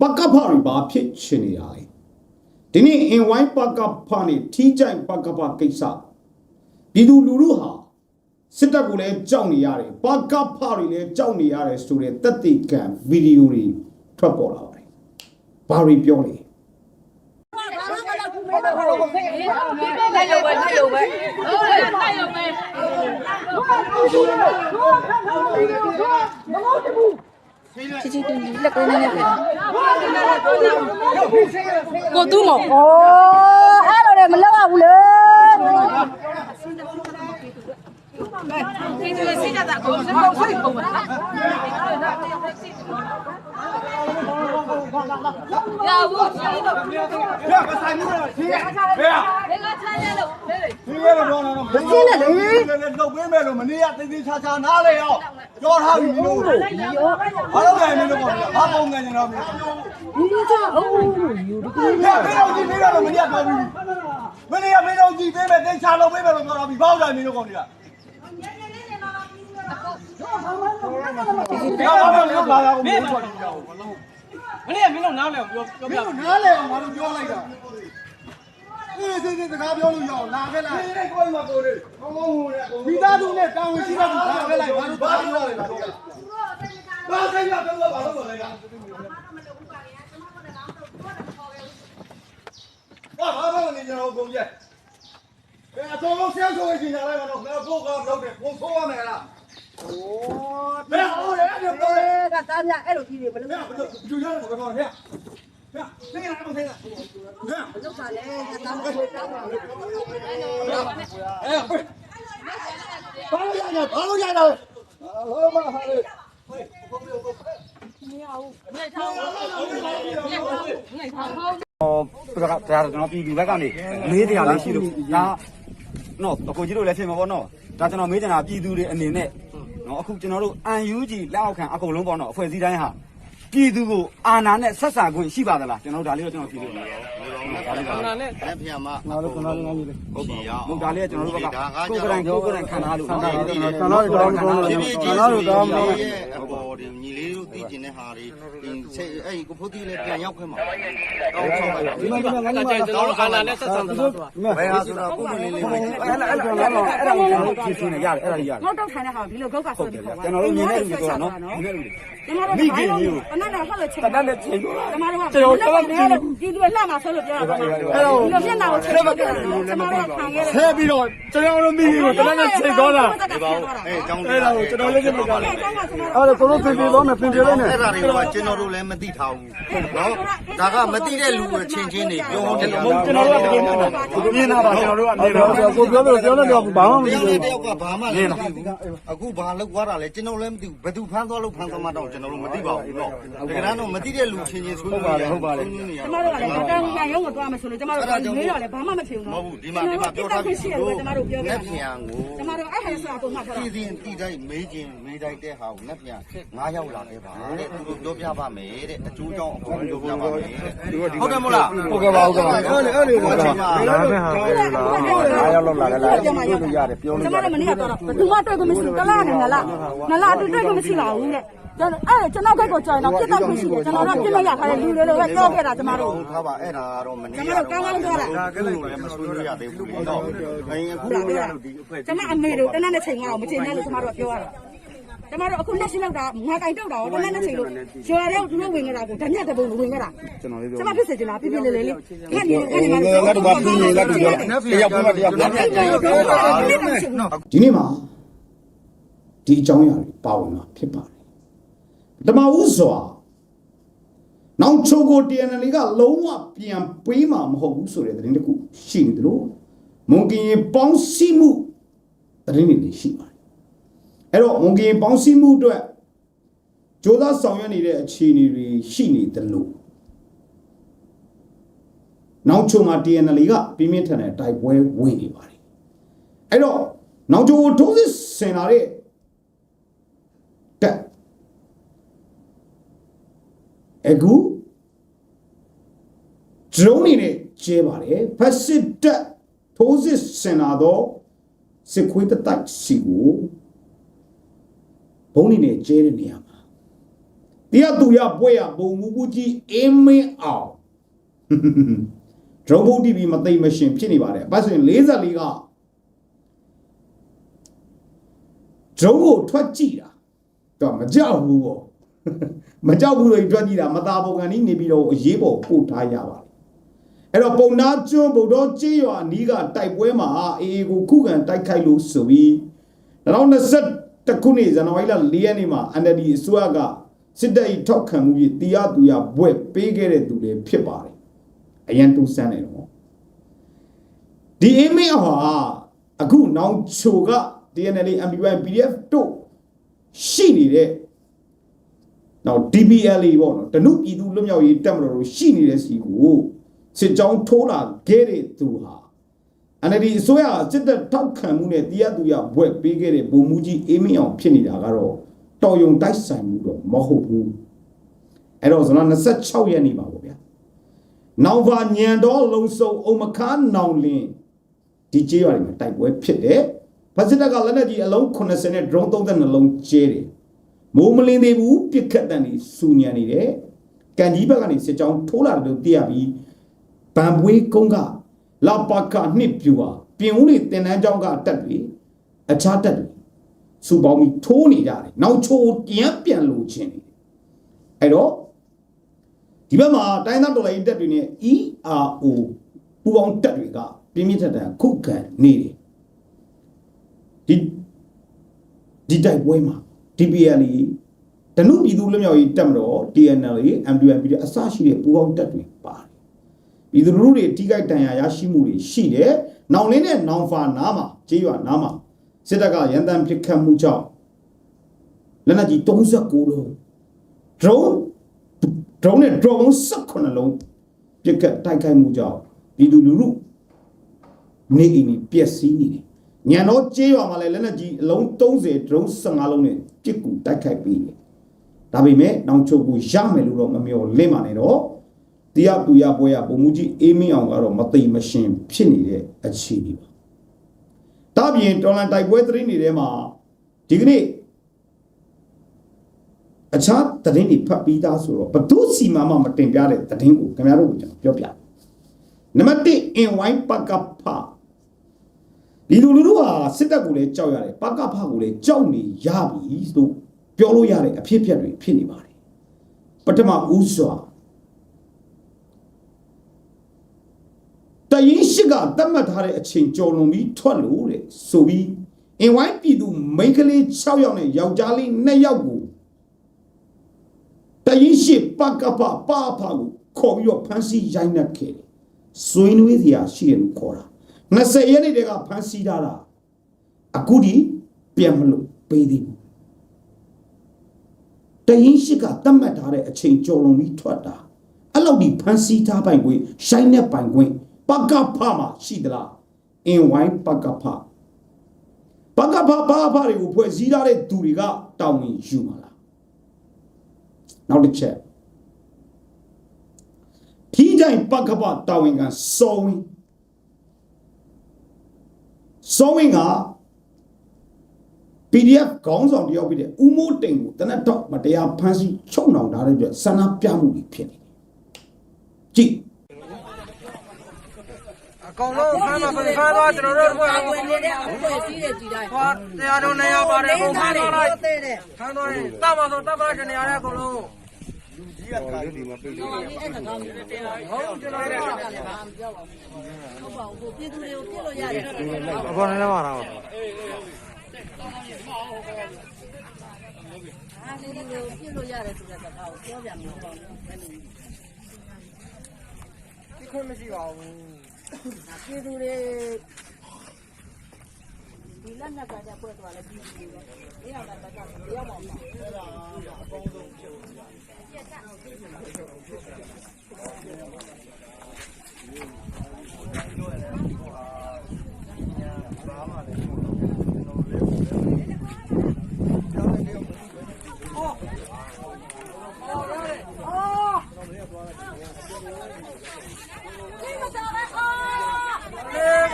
ပကဖတွေဘာဖြစ်ချင်နေရလဲဒီနေ့အင်ဝိုင်းပကဖနဲ့ထီးကြိုင်ပကဖကိစ္စပြည်သူလူထုဟာစစ်တပ်ကိုလည်းကြောက်နေရတယ်ပကဖတွေလည်းကြောက်နေရတယ်ဆိုတဲ့တက်တိကံဗီဒီယိုတွေထွက်ပေါ်လာပါတယ်ဘာတွေပြောလဲ太有 ချစ်ချစ်တူလက်ကိုနေနေပဲကိုသူ့မော်ဩအဲ့လိုလည်းမလောက်ရဘူးလေကျေးဇူးတင်ပါတယ်ကိုယ်စံပုံဖိတ်ပုံပါ ဘယ်ကဒီကချမ်းရလို့လေရှင်းရလို့တော့တော့မရှင်းနဲ့လေလုတ်ပေးမယ်လို့မနေ့ကတိတိချာချာနားလေအောင်ကြောထားပြီလို့ဘာလို့လဲမင်းတို့ကဘာပုံငန်းနေတော့မင်းဒီကြအောင်ယူဒီမင်းတို့ကြည့်ပြီးတော့မနေ့ကပြောပြီးမနေ့ကမင်းတို့ကြည့်ပေးမယ်တင်ချာလုပ်ပေးမယ်လို့ပြောတော့ပြီဘာလို့လဲမင်းတို့ကောင်တွေကဘာ မှမလုပ်လာတာကိုမင်းတို့ပြောမနေ့ကမင်းတို့နားလဲပြောပြောမပြင်းတို့နားလေအောင်ငါတို့ပြောလိုက်တာအေးစိတ်စိတ်စကားပြောလို့ရအောင်လာခဲ့လိုက်ဒီကိုမကိုလေးကောင်းကောင်းဟိုလေမိသားစုနဲ့တောင်းဝင်ရှိတဲ့သူလာခဲ့လိုက်ငါတို့ဘာပြောရလဲဘာဆိုင်ရတော့ဘာလို့လဲကဘာဘာဘာနေကြတော့ကုန်ရဲ့အဲအတော်လုံးဆင်းဆိုရင်ညာလိုက်တော့ငါကိုကမလုပ်တယ်ကိုဆိုးရမယ်လားโอ้ ဘယ်ဟိုလေအဲ့ဒါကတားမြအဲ့လိုကြီးတွေဘယ်လိုဘယ်လိုကျူရတယ်ဘာကောဟဲ့ဟဲ့သိရအောင်သိရဟဲ့လုပ်တာလဲကတားမြကိုတောင်းပါလေအဲဘာလို့ရလဲဘာလို့ရလဲဟောမဟာလေဟိုဒါကဒါကျွန်တော်ပြည်သူဘက်ကနေမေးတရားလေးရှိလို့ဒါနော်အကိုကြီးတို့လည်းဖြစ်မှာပေါ့နော်ဒါကျွန်တော်မေးချင်တာပြည်သူတွေအနေနဲ့ နော်အခုကျွန်တော်တို့ UNG လက်အောက်ခံအကုန်လုံးပေါ့နော်အဖွဲ့အစည်းတိုင်းဟာပြည်သူကိုအာဏာနဲ့ဆက်ဆံခွင့်ရှိပါသလားကျွန်တော်တို့ဒါလေးတော့ကျွန်တော်ဖြေလို့ရ တယ်အာနာနဲ့လက်ဖျာမငါတို့ကျွန်တော်တို့ငါကြီးလေဟုတ်ပြီရောဘုရားလေးကကျွန်တော်တို့ဘက်ကကိုယ်ကတိုင်ကိုယ်ကတိုင်ခံထားလို့ကျွန်တော်တို့ကျွန်တော်တို့တော့ကျွန်တော်ဒီတို့ပြည်ကျွန်ကြီးတော်တို့တော့မရဲ့ဟုတ်အပေါ်ဒီညီလေးတို့သိကျင်တဲ့ဟာတွေဒီစိတ်အဲ့ကိုဖိုးတီလည်းပြန်ရောက်ခွင့်မှာတောင်းဆောင်လိုက်ဒီမှာဒီမှာငါအဲ့ကြီးဒါကျွန်တော်တို့အာနာနဲ့ဆက်ဆံသလားဆိုတာဘယ်ဟာဆိုတော့ကိုယ်လေးလေးပဲအဲ့ဒါအဲ့ဒါအဲ့ဒါအဲ့ဒါကိုကျွန်တော်တို့ဖြေရှင်းနေရတယ်အဲ့ဒါကြီးရတယ်ငေါတော့ထိုင်တဲ့ဟာဒီလိုဂုတ်ကဆိုပြီးခေါ်ပါကျွန်တော်တို့မြင်တဲ့လူတွေကတော့နော်မြင်တဲ့လူတွေကျွန်တော်တို့ဘာလို့အနန္တဆက်လို့ချိန်တတ်တဲ့ချိန်ကိုကျွန်တော်တို့ကကျွန်တော်တို့ဒီလိုလှမှာဆိုလို့ပြောတာအဲ့တော့မျက်နှာကိုချိန်ပြီးတော့ကျွန်တော်တို့ခံခဲ့တယ်ဆဲပြီးတော့ကျွန်တော်တို့မိမိကိုတလက်နဲ့ချိန်သွားတာဒီပါဦးအဲအကြောင်းအဲ့ဒါကိုကျွန်တော်လည်းမကြောက်ဘူးအဲ့တော့ကိုလိုပင်ပြေတော့မယ်ပင်ပြေလိုက်နဲ့အဲ့ဒါတွေကကျွန်တော်တို့လည်းမသိထားဘူးနော်ဒါကမသိတဲ့လူတွေချင်းချင်းတွေပြောတယ်လို့ကျွန်တော်တို့ကတကယ်မှန်တယ်မြင်တာပါကျွန်တော်တို့ကမြင်တာကိုပြောလို့ပြောလို့တော့ဘာမှမသိဘူးတယောက်ကဘာမှလည်းမသိဘူးအခုဘာလောက်သွားတာလဲကျွန်တော်လည်းမသိဘူးဘယ်သူဖမ်းသွားလို့ဖမ်းသွားမှတော့ကျွန်တော်တို့မသိပါဘူးနော်တကယ်တော့မသိတဲ့လူချင်းချင်းဆွေးနွေးဟုတ်ပါတယ်ဟုတ်ပါတယ်ကျွန်တော်တို့ကလည်းတန်းပြန်ရုံးကိုသွားမယ်ဆိုလို့ကျွန်တော်တို့မေးတော့လည်းဘာမှမဖြစ်ဘူးမနော်ဟုတ်ဘူးဒီမှာဒီမှာပြောထားပြီရှိတယ်လို့ကျွန်တော်တို့ပြောပြငတာက်ပြန်ကိုကျွန်တော်တို့အဲ့ဟာဆိုတာပုံမှန်ပြောတာပြည်စဉ်တည်တိုင်းမေးခြင်းမေးတိုင်းတဲ့ဟာကိုငက်ပြန်ငါးရောက်လာခဲ့ပါတဲ့သူတို့ပြောပြပါမယ်တဲ့အကျိုးကြောင့်အကုန်ပြောပြပါမယ်တဲ့ဟုတ်တယ်မို့လားဟုတ်ကဲ့ပါဟုတ်ကဲ့ပါအဲ့လေအဲ့လေဟိုချိန်မှာအားရောက်လောက်လာကြလားပြောလို့ရတယ်ပြောလို့ကျွန်တော်တို့မနေ့ကတော့ဘယ်သူမှတွေ့ခွင့်မရှိဘူးတလားနဲ့နလားနလားအတူတွေ့ခွင့်မရှိပါဘူးတဲ့ ကျွန်တော်အဲ့ကျွန်တော်ဘက်ကိုကြောင်တော့ပြတ်တော့ခွင့်ရှိတယ်ကျွန်တော်တို့ပြစ်မရထားတဲ့လူတွေလိုပဲပြောခဲ့တာကျွန်တော်တို့ဟုတ်ထားပါအဲ့ဒါကတော့မနေကျွန်တော်တို့ကောင်းကောင်းပြောတာ ဒါကလည်းမဆွေးနွေးရသေးဘူးလေတော့အရင်အခုလိုရလို့ဒီအဖွဲ့ကျွန်မအမေတို့တနက်နဲ့ချိန်ကတော့မချိန်နဲ့လို့ကျွန်တော်တို့ပြောရတာကျွန်တော်တို့အခုလက်ရှိလောက်တာငါတိုင်တောက်တာရောတနက်နဲ့ချိန်လို့ရွာတဲ့သူတို့ဝင်နေတာကိုဓာညက်တဲ့ပုံဝင်နေတာကျွန်တော်လေးပြောကျွန်မဖြစ်စေချင်တာပြပြလေးလေးလေးခက်နေခက်နေမှာငါတို့ဘာပြီးနေငါတို့ပြောလိုက်တယောက်မှတယောက်ပြန်ပြန်ပြန်ပြောတာဒီနေ့မှာဒီအကြောင်းအရာတွေပါဝင်မှာဖြစ်ပါတယ် ပထမဦးစွာနောက်ချိုကို TNL ကလုံးဝပြန်ပေးမှာမဟုတ်ဘူးဆိုတဲ့သတင်းတစ်ခုရှိနေတယ်လို့မွန်ကင်ရေပေါင်းစည်းမှုသတင်းတွေလည်းရှိပါတယ်အဲ့တော့မွန်ကင်ရေပေါင်းစည်းမှုအတွက်ကြိုးစားဆောင်ရွက်နေတဲ့အခြေအနေတွေရှိနေတယ်လို့နောက်ချိုမှာ TNL ကပြင်းပြင်းထန်ထန်တိုက်ပွဲဝင်နေပါတယ်အဲ့တော့နောက်ချိုကိုထိုးစစ်ဆင်လာတဲ့တက် အခု drone နေနဲ့ကျဲပါတယ်ဖက်စစ်တက်ထိုးစစ်ဆင်လာတော့စစ်ခွေးတတိုက်စီကိုဘုံနေနဲ့ကျဲတဲ့နေရာမှာပတရားသူရပွဲရဘုံမူဘူးကြီးအင်းမင်းအောင်ဒရုံဘုတ်တီဗီမသိမ့်မရှင်ဖြစ်နေပါတယ်ဘာဆိုရင်44ကဒရုံကိုထွက်ကြည့်တာတော့မကြောက်ဘူးပေါ့ မကြောက်ဘူးလို့ထွက်ကြည့်တာမသားပုံကန်ကြီးနေပြီးတော့အရေးပေါ်ပို့ထားရပါတယ်အဲ့တော့ပုံနာကျွန်းဗုဒ္ဓကြေးရွာနီးကတိုက်ပွဲမှာအေအေကိုခုခံတိုက်ခိုက်လို့ဆိုပြီး2020ခုနှစ်ဇန်နဝါရီလ4ရက်နေ့မှာ NLD အစိုးရကစစ်တပ်၏ထောက်ခံမှုဖြင့်တရားသူရဘွဲ့ပေးခဲ့တဲ့သူတွေဖြစ်ပါတယ်အရန်တူဆန်းနေတော့ဒီအမင်းဟာအခုနောင်ချိုက DNL MPY PDF တို့ရှိနေတဲ့ နောက် DBLA ပေါ့နော်တနုပြည်သူလွတ်မြောက်ရေးတပ်မတော်တို့ရှိနေတဲ့စီကိုစစ်ကြောင်းထိုးလာခဲ့တဲ့သူဟာ NLD အစိုးရစစ်တပ်ထောက်ခံမှုနဲ့တရားသူရဘွဲ့ပေးခဲ့တဲ့ဗိုလ်မှူးကြီးအေးမင်းအောင်ဖြစ်နေတာကတော့တော်ယုံတိုက်ဆိုင်မှုတော့မဟုတ်ဘူးအဲ့တော့ကျွန်တော်26ရက်နေ့ပါပေါ့ဗျာနောင်ဗာညံတော်လုံစုံအုံမခါနောင်လင်းဒီကြေးရွာတွေမှာတိုက်ပွဲဖြစ်တယ်ဖစစ်တပ်ကလက်နက်ကြီးအလုံး80နဲ့ drone 32လုံးကျဲတယ် မိုးမလင်းသေးဘူးပြစ်ခတ်တန်တွေစူညံနေတယ်ကန်ကြီးဘက်ကနေစစ်ကြောင်းထိုးလာတယ်လို့သိရပြီးဗန်ပွေးကုန်းကလာပါကနှစ်ပြူဟာပြင်ဦးနေတင်တန်းကျောင်းကတက်တွေအခြားတက်တွေစူပေါင်းပြီးထိုးနေကြတယ်နောက်ချိုးပြန်ပြန်လို့ချင်းနေတယ်အဲ့တော့ဒီဘက်မှာတိုင်းသားတော်လိုင်းတက်တွေနဲ့ ERO ပူပေါင်းတက်တွေကပြင်းပြင်းထန်ထန်ခုခံနေတယ်ဒီဒီတိုက်ပွဲမှာ DPL တနုပြည်သူလွတ်မြောက်ရေးတပ်မတော် TNL MDMP အစရှိတဲ့ပူပေါင်းတက်တွေပါတယ်ပြည်သူလူထုတွေထိခိုက်ဒဏ်ရာရရှိမှုတွေရှိတယ်။နောင်လင်းနဲ့နောင်ဖာနားမှာကြေးရွာနားမှာစစ်တပ်ကရန်တမ်းပစ်ခတ်မှုကြောင့်လက်နက်ကြီး39လုံး drone drone နဲ့ drone 18လုံးပစ်ခတ်တိုက်ခိုက်မှုကြောင့်ပြည်သူလူထုနေအိမ်တွေပျက်စီးနေတယ်။ ညံတော့ကြေးရွာမှာလည်းလက်နက်ကြီးအလုံး30 drone 15လုံးနဲ့ပစ်ကူတိုက်ခိုက်ပြီးတယ်။ဒါပေမဲ့နောင်ချုပ်ကိုရမယ်လို့တော့မမျှော်လင့်ပါနဲ့တော့။တရားသူရပွဲရပုံမှုကြီးအေးမင်းအောင်ကတော့မသိမရှင်ဖြစ်နေတဲ့အခြေအနေပါ။ဒါပြင်တော်လန်တိုက်ပွဲသတင်းတွေထဲမှာဒီကနေ့အခြားသတင်းတွေဖတ်ပြီးသားဆိုတော့ဘသူစီမံမှမတင်ပြတဲ့သတင်းကိုခင်ဗျားတို့ကိုကျွန်တော်ပြောပြ။နံပါတ်1အင်ဝိုင်းပကဖ ဒီလူလူတို့ဟာစစ်တပ်ကိုလည်းကြောက်ရတယ်ပကဖကိုလည်းကြောက်နေရပြီဆိုပြောလို့ရတဲ့အဖြစ်အပျက်တွေဖြစ်နေပါတယ်။ပထမဦးစွာတရင်ရှိကတတ်မှတ်ထားတဲ့အချိန်ကြော်လွန်ပြီးထွက်လို့တဲ့ဆိုပြီးအင်ဝိုင်းပြည်သူမိန်းကလေး6ယောက်နဲ့ယောက်ျားလေး2ယောက်ကိုတရင်ရှိပကပပါဖကိုခေါ်ပြီးတော့ဖမ်းဆီးရိုက်နှက်ခဲ့တယ်။ဆွေးနွေးစရာရှိတယ်လို့ခေါ်တာ။ 20ရက်နေ့တည်းကဖမ်းဆီးထားတာအခုဒီပြန်မလို့ပေးသေးဘူး။တရင်ရှိကတတ်မှတ်ထားတဲ့အချိန်ကြော်လွန်ပြီးထွက်တာအဲ့လောက်ဒီဖမ်းဆီးထားပိုင်ခွင့်ရှိုင်းတဲ့ပိုင်ခွင့်ပကဖမှာရှိသလားအင်ဝိုင်းပကဖပကဖဘာဖတွေကိုဖွဲ့စည်းထားတဲ့သူတွေကတောင်းဝင်ယူမှာလားနောက်တစ်ချက်ထီးကြိုင်ပကဖတောင်းဝင်ကစောဝင် စောဝင်က PDF ခေါင်းဆောင်တယောက်ဖြစ်တဲ့ဦးမိုးတိန်ကိုတနက်တော့မတရားဖမ်းဆီးချုပ်နှောင်ထားတဲ့အတွက်ဆန္ဒပြမှုတွေဖြစ်နေတယ်ကြည့်အကောင်လုံးဖမ်းမှာဖမ်းသွားကျွန်တော်တို့ဘက်ကဝင်နေတဲ့အဖွဲ့အစည်းတွေကြည်တိုင်းသွားတရားတော်နေရပါတယ်ဘုံဖမ်းသွားလိုက်တဲ့တဲ့ဖမ်းသွားရင်တမဆိုတမကနေရတဲ့အကောင်လုံး ဟုတ်အဲ့ဒါကောင်းတယ်တဲ့ဟုတ်ကျွန်တော်တို့ကလည်းဘာမှပြောပါဘူးဟုတ်ပါဘူးပြည်သူတွေကိုပြစ်လို့ရတယ်အကောင်လည်းမှာတော့အားလေးတွေကိုပြစ်လို့ရတယ်ဆိုတဲ့စကားကိုပြောပြမှာပေါ့နော်ဒီခွင့်မရှိပါဘူးပြည်သူတွေဒီလက်နက်ကကြပွဲသွားလဲပြည်သူတွေပဲဒီအောင်လည်းတော့ပြောပါဦးလေဘုံ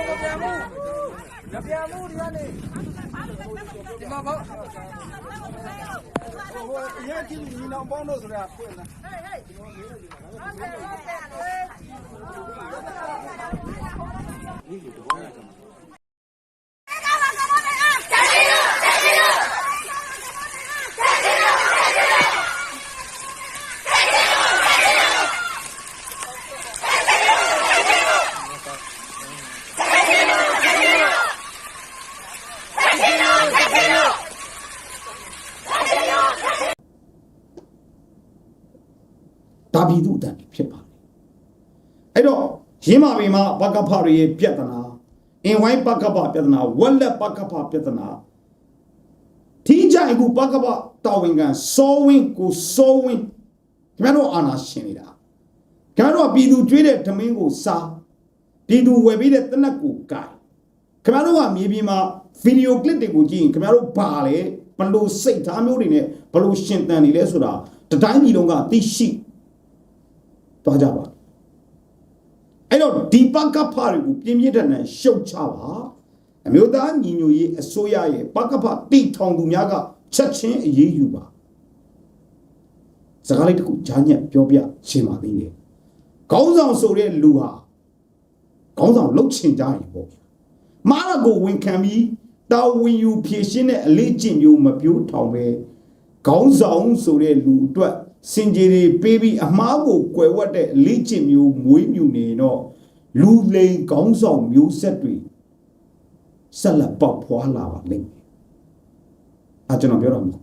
မပြန်ဘူးမပြန်ဘူးဒီကနေဒီမှာပေါ့ဟို အရင်ကြည့်ညီနောင်ပေါင်းလို့ဆိုတာဖွင့်လာဒါ ပြည်သူအတန်ဖြစ်ပါတယ်အဲ့တော့ရင်းမာပင်မှာဘကဖရရဲ့ပြဿနာအင်ဝိုင်းဘကဖပြဿနာဝက်လက်ဘကဖပြဿနာထိကြိုင်ကူဘကဖတာဝန်ခံစောဝင်းကိုစောဝင်းခင်ဗျားတို့အာနာရှင်နေတာခင်ဗျားတို့ကပြည်သူကျွေးတဲ့ဓမင်းကိုစားပြည်သူဝယ်ပေးတဲ့တနက်ကိုကိုင်ခင်ဗျားတို့ကမြေပြင်မှာဗီဒီယိုကလစ်တွေကိုကြည့်ရင်ခင်ဗျားတို့ဘာလဲဘလို့စိတ်ထားမျိုးတွေနဲ့ဘလို့ရှင်တန်နေလဲဆိုတာတတိုင်းပြည်လုံးကသိရှိ သွားကြပါအဲ့တော့ဒီပကဖတွေကိုပြင်းပြထန်ထန်ရှုတ်ချပါအမျိုးသားညီညွတ်ရေးအစိုးရရဲ့ပကဖတိထောင်သူများကချက်ချင်းအရေးယူပါစကားလေးတစ်ခုကြားညက်ပြောပြရှင်းပါသေးတယ်ခေါင်းဆောင်ဆိုတဲ့လူဟာခေါင်းဆောင်လှုပ်ချင်ကြရင်ပေါ့မာရကိုဝန်ခံပြီးတာဝန်ယူဖြည့်ရှင်းတဲ့အလေးကျင့်မျိုးမပြိုးထောင်ပဲခေါင်းဆောင်ဆိုတဲ့လူအတွက် စင်ကြေတွေပေးပြီးအမားကိုကွယ်ဝတ်တဲ့အလေးကျင့်မျိုးမွေးမြူနေတော့လူလိန်ခေါင်းဆောင်မျိုးဆက်တွေဆက်လက်ပေါက်ဖွာလာပါလိမ့်မယ်အဲကျွန်တော်ပြောတော့မဟုတ်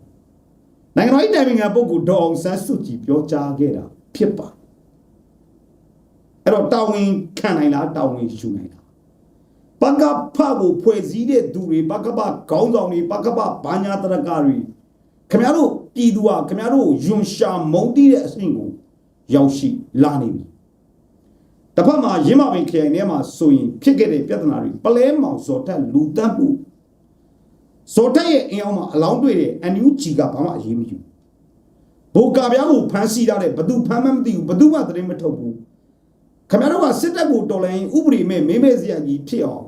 နိုင်ငံတော်၏တိုင်ပင်ခံပုဂ္ဂိုလ်ဒေါအောင်ဆန်းစုကြည်ပြောကြားခဲ့တာဖြစ်ပါအဲ့တော့တာဝန်ခံနိုင်လားတာဝန်ယူနိုင်လားဘကဖကိုဖွဲ့စည်းတဲ့သူတွေဘကပခေါင်းဆောင်တွေဘကပဘာညာတရကတွေခင်ဗျားတို့ ပြည်သူဟာခင်ဗျားတို့ယွန်ရှာမုံတီးတဲ့အဆင့်ကိုရောက်ရှိလာနေပြီတစ်ဖက်မှာရင်းမပင်ခရိုင်ထဲမှာဆိုရင်ဖြစ်ခဲ့တဲ့ပြဿနာတွေပလဲမောင်စော်တက်လူတက်မှုစော်တက်ရဲ့အင်အောင်မှာအလောင်းတွေ့တဲ့ NUG ကဘာမှအရေးမယူဘိုကာပြားကိုဖမ်းဆီးထားတဲ့ဘသူဖမ်းမှမသိဘူးဘသူမှသတင်းမထုတ်ဘူးခင်ဗျားတို့ကစစ်တပ်ကိုတော်လိုင်းဥပဒေမဲ့မေးမေးစရာကြီးဖြစ်အောင်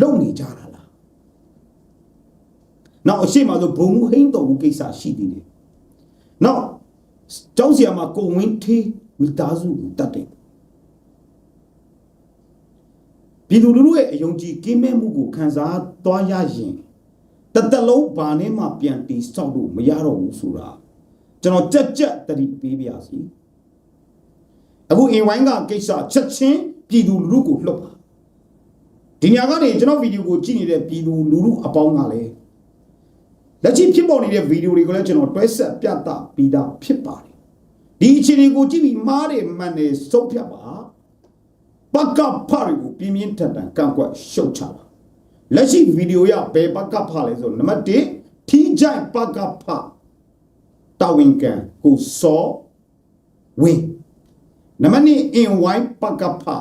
လုပ်နေကြတာလားနောက်အရှိမဆိုဘုံမှုဟိမ့်တော်ဘူးကိစ္စရှိသေးတယ်။ နောက်ကျောင်းဆရာမကိုဝင်းထေးမိသားစုကိုတတ်တယ်။ပြည်သူလူထုရဲ့အယုံကြည်ကင်းမဲ့မှုကိုခံစားသွားရရင်တသက်လုံးဘာနဲ့မှပြန်တီဆောက်လို့မရတော့ဘူးဆိုတာကျွန်တော်ကြက်ကြက်တတိပေးပါစီ။အခုအင်ဝိုင်းကကိစ္စချက်ချင်းပြည်သူလူထုကိုလှုပ်ပါဒီညကနေကျွန်တော်ဗီဒီယိုကိုကြည့်နေတဲ့ပြည်သူလူထုအပေါင်းကလည်း လက်ရှိဖြစ်ပေါ်နေတဲ့ဗီဒီယိုတွေကိုလည်းကျွန်တော်တွဲဆက်ပြသပြီးသားဖြစ်ပါတယ်ဒီအခြေအနေကိုကြည့်ပြီးမားတယ်မှန်တယ်စုပ်ဖြတ်ပါပကဖာတွေကိုပြင်းပြင်းထန်ထန်ကန့်ကွက်ရှုတ်ချပါလက်ရှိဗီဒီယိုရဘယ်ပကဖာလဲဆိုနံပါတ်1ထီးကြိုင်ပကဖာတာဝန်ခံကိုစောဝင်းနံပါတ်2အင်ဝိုင်းပကဖာ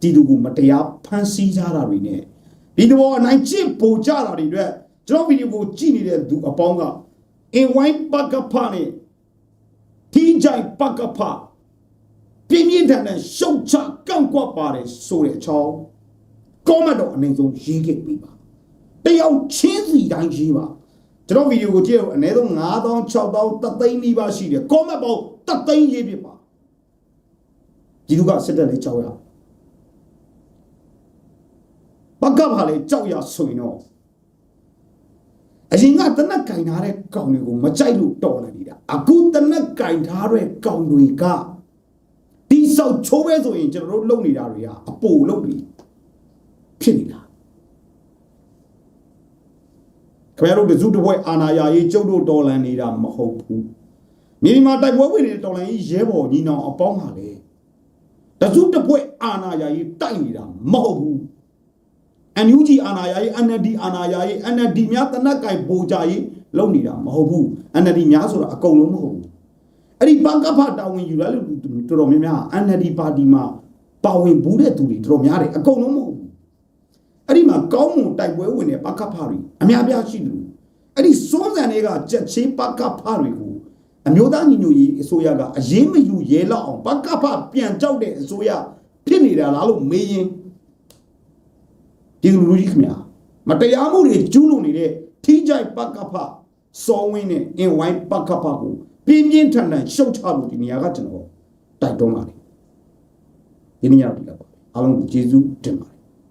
ဒီလူကိုမတရားဖမ်းဆီးကြတာတွေ ਨੇ ဒီသဘောအနိုင်ကျင့်ပို့ကြတာတွေအတွက်ကျွန်တော်ဗီဒီယိုကိုကြည့်နေတဲ့သူအပေါင်းကအင်ဝိုင်းပကဖနဲ့တီဂျိုင်ပကဖပြင်းပြင်းထန်ထန်ရှုတ်ချကန့်ကွက်ပါတယ်ဆိုတဲ့အချောင်းကောမန့်တော့အနေဆုံးရေးခဲ့ပြီးပါတယောက်ချင်းစီတိုင်းရေးပါကျွန်တော်ဗီဒီယိုကိုကြည့်ရအနည်းဆုံး9000 6000တသိန်းနီးပါးရှိတယ်ကောမန့်ပေါင်းတသိန်းရေးပြပါဒီလူကစစ်တပ်လေးကြောက်ရအောင် ဘကဘာလေကြောက်ရဆိုရင်တော့အရင်ကတနက်ကင်ထားတဲ့ကောင်တွေကိုမကြိုက်လို့တော်နေနေတာအခုတနက်ကင်ထားတဲ့ကောင်တွေကဒီဆောက်ချိုးပဲဆိုရင်ကျွန်တော်တို့လုပ်နေတာတွေကအပိုလုပ်ပြီဖြစ်နေတာခင်ဗျားတို့တစုတစ်ပွဲအာနာယာရေးကျုပ်တို့တော်လန်နေတာမဟုတ်ဘူးမြေဒီမှာတိုက်ပွဲဝင်နေတဲ့တော်လန်ကြီးရဲဘော်ညီနောင်အပေါင်းပါလေတစုတစ်ပွဲအာနာယာရေးတိုက်နေတာမဟုတ်ဘူး NUG အာနာယာရေး NLD အာနာယာရေး NLD များတနက်ကင်ပိုကြရေးလုပ်နေတာမဟုတ်ဘူး NLD များဆိုတာအကုန်လုံးမဟုတ်ဘူးအဲ့ဒီဘကဖတာဝန်ယူရလို့တော်တော်များများ NLD ပါတီမှာပါဝင်ဘူးတဲ့သူတွေတော်တော်များတယ်အကုန်လုံးမဟုတ်ဘူးအဲ့ဒီမှာကောင်းမွန်တိုက်ပွဲဝင်တဲ့ဘကဖတွေအများပြားရှိတယ်အဲ့ဒီစွန်းစံတွေကကြက်ချင်းဘကဖတွေကိုအမျိုးသားညီညွတ်ရေးအစိုးရကအရေးမယူရဲလောက်အောင်ဘကဖပြန်ကြောက်တဲ့အစိုးရဖြစ်နေတာလားလို့မေးရင် ဒီလူလူကြီးခင်ဗျာမတရားမှုတွေကျူးလွန်နေတဲ့ထထိကြိုက်ပကဖစောဝင်းနဲ့အင်ဝိုင်းပကဖကိုပြင်းပြင်းထန်ထန်ရှုတ်ချလို့ဒီနေရာကကျွန်တော်တိုက်တွန်းပါတယ်ဒီနေရာတော့ဒီလောက်ပါအားလုံးကိုကျေးဇူးတင်ပါတယ်